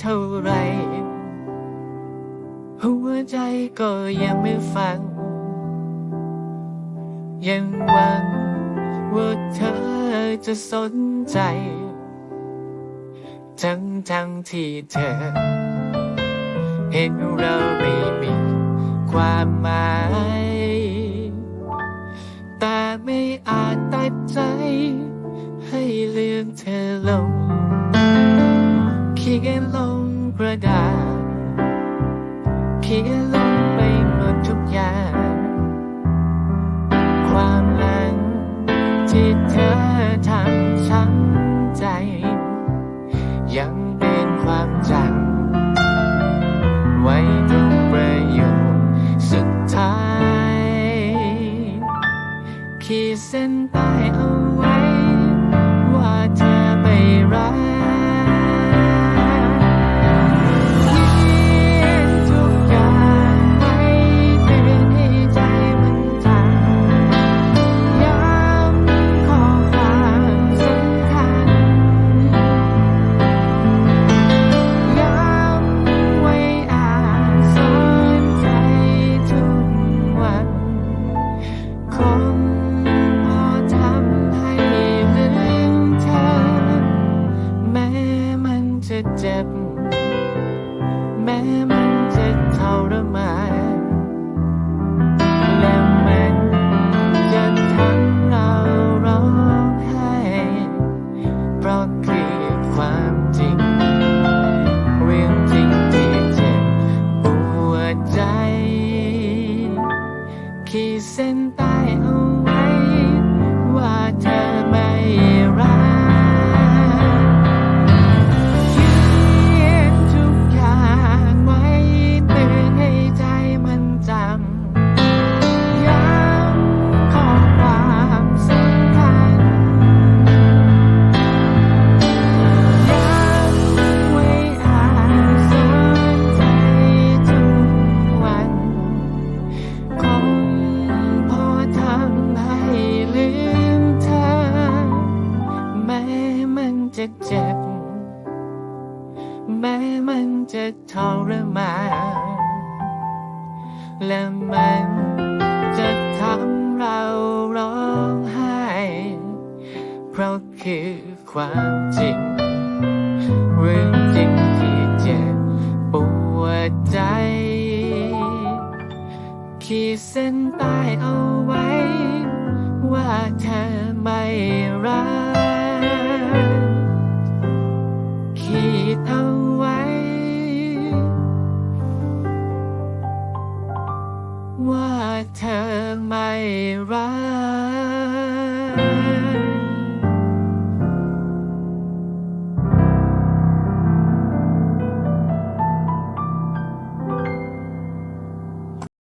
เท่าไร หัวใจก็ยังไม่ฟัง ยังหวังว่าเธอจะสนใจ ทั้งทั้งที่เธอ เห็นเราไม่มีความหมาย แต่ไม่อาจตัดใจ ให้ลืมเธอลง ขียนลงกระดาษเขียนลงไปหมดทุกอย่าง ความหลังที่เธอทำช้ำใจ ยังเป็นความจำไว้ตรงประโยคสุดท้าย ขีดเส้นใต้เอาไว้ ว่าเธอไม่รัก จะเจ็บ แม้มันจะทรมานและมันจะทำเราร้องไห้เพราะคือความจริง เรื่องจริงที่เจ็บปวดใจ ขีดเส้นใต้เอาไว้ว่าเธอ จะเจ็บ แม้มันจะทรมานและมันจะทำเราร้องไห้ เพราะคือความจริง เรื่องจริงที่เจ็บปวดใจ ขีดเส้นใต้เอาไว้ ว่าเธอไม่รัก ว่าเธอไม่รัก